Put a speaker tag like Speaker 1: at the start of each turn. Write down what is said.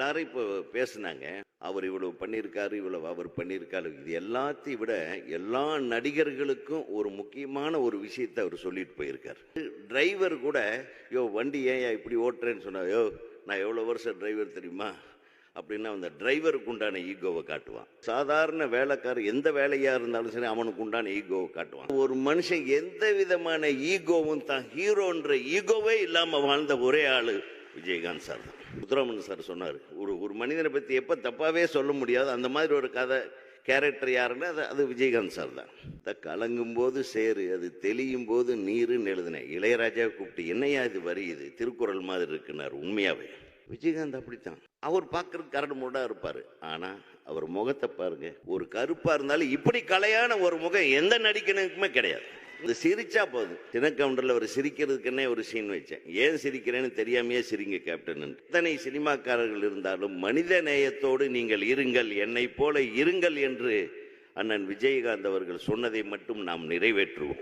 Speaker 1: எல்லாரும் இப்போ பேசுனாங்க. அவர் இவ்வளவு பண்ணியிருக்காரு இவ்வளவு அவர் பண்ணியிருக்காரு. இது எல்லாத்தையும் விட எல்லா நடிகர்களுக்கும் ஒரு முக்கியமான ஒரு விஷயத்தை அவர் சொல்லிட்டு போயிருக்காரு. டிரைவர் கூட யோ வண்டி ஏன் இப்படி ஓட்டுறேன்னு சொன்னா யோ நான் எவ்வளோ வருஷம் டிரைவர் தெரியுமா? அப்படின்னா அந்த டிரைவருக்கு உண்டான ஈகோவை காட்டுவான். சாதாரண வேலைக்காரர் எந்த வேலையா இருந்தாலும் சரி அவனுக்கு உண்டான ஈகோவை காட்டுவான். ஒரு மனுஷன் எந்த விதமான ஈகோவும் தான் ஹீரோன்ற ஈகோவே இல்லாம வாழ்ந்த ஒரே ஆளு. விஜயகாந்த் சார் தான். முத்துராமன் சார் சொன்னார் ஒரு ஒரு மனிதனை பற்றி எப்போ தப்பாகவே சொல்ல முடியாது அந்த மாதிரி ஒரு கதை கேரக்டர் யாருன்னா அது அது விஜயகாந்த் சார் தான். இந்த கலங்கும் போது சேரு அது தெளியும் போது நீருன்னு எழுதினேன் இளையராஜாவை கூப்பிட்டு என்னையா இது வரி இது? திருக்குறள் மாதிரி இருக்குனார் உண்மையாகவே விஜயகாந்த் அப்படித்தான். அவர் பார்க்குறதுக்கு கரடு மூடாக இருப்பார். ஆனால் அவர் முகத்தை பாருங்க ஒரு கருப்பாக இருந்தாலும் இப்படி கலையான ஒரு முகம் எந்த நடிக்கணுக்குமே கிடையாது. அது சிரிச்சா போதும். தினக்கவுண்டர்ல ஒரு சிரிக்கிறதுக்குன்னே ஒரு சீன் வச்சேன். ஏன் சிரிக்கிறேன்னு தெரியாமையே சிரிங்க கேப்டன் இத்தனை சினிமாக்காரர்கள் இருந்தாலும் மனித நேயத்தோடு நீங்கள் இருங்கள் என்னை போல இருங்கள் என்று அண்ணன் விஜயகாந்த் அவர்கள் சொன்னதை மட்டும் நாம் நிறைவேற்றுவோம்.